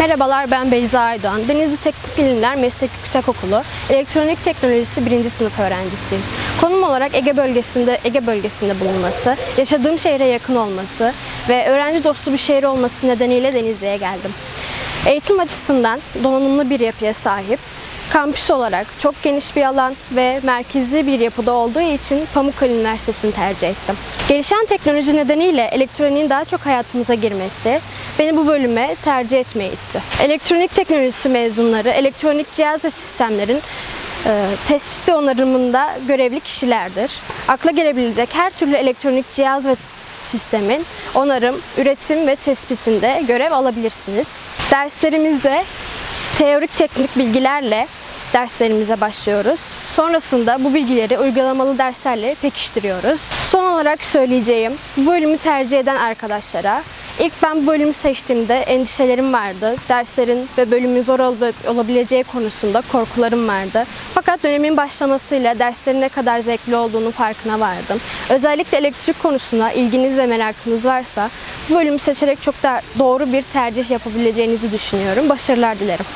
Merhabalar ben Beyza Aydoğan. Denizli Teknik Bilimler Meslek Yüksekokulu Elektronik Teknolojisi 1. sınıf öğrencisiyim. Konum olarak Ege bölgesinde Ege bölgesinde bulunması, yaşadığım şehre yakın olması ve öğrenci dostu bir şehir olması nedeniyle Denizli'ye geldim. Eğitim açısından donanımlı bir yapıya sahip, kampüs olarak çok geniş bir alan ve merkezi bir yapıda olduğu için Pamukkale Üniversitesi'ni tercih ettim. Gelişen teknoloji nedeniyle elektroniğin daha çok hayatımıza girmesi beni bu bölüme tercih etmeye itti. Elektronik teknolojisi mezunları elektronik cihaz ve sistemlerin e, tespit ve onarımında görevli kişilerdir. Akla gelebilecek her türlü elektronik cihaz ve sistemin onarım, üretim ve tespitinde görev alabilirsiniz. Derslerimizde teorik teknik bilgilerle derslerimize başlıyoruz. Sonrasında bu bilgileri uygulamalı derslerle pekiştiriyoruz. Son olarak söyleyeceğim, bu bölümü tercih eden arkadaşlara ilk ben bu bölümü seçtiğimde endişelerim vardı. Derslerin ve bölümün zor ol- olabileceği konusunda korkularım vardı. Fakat dönemin başlamasıyla derslerin ne kadar zevkli olduğunu farkına vardım. Özellikle elektrik konusuna ilginiz ve merakınız varsa bu bölümü seçerek çok da doğru bir tercih yapabileceğinizi düşünüyorum. Başarılar dilerim.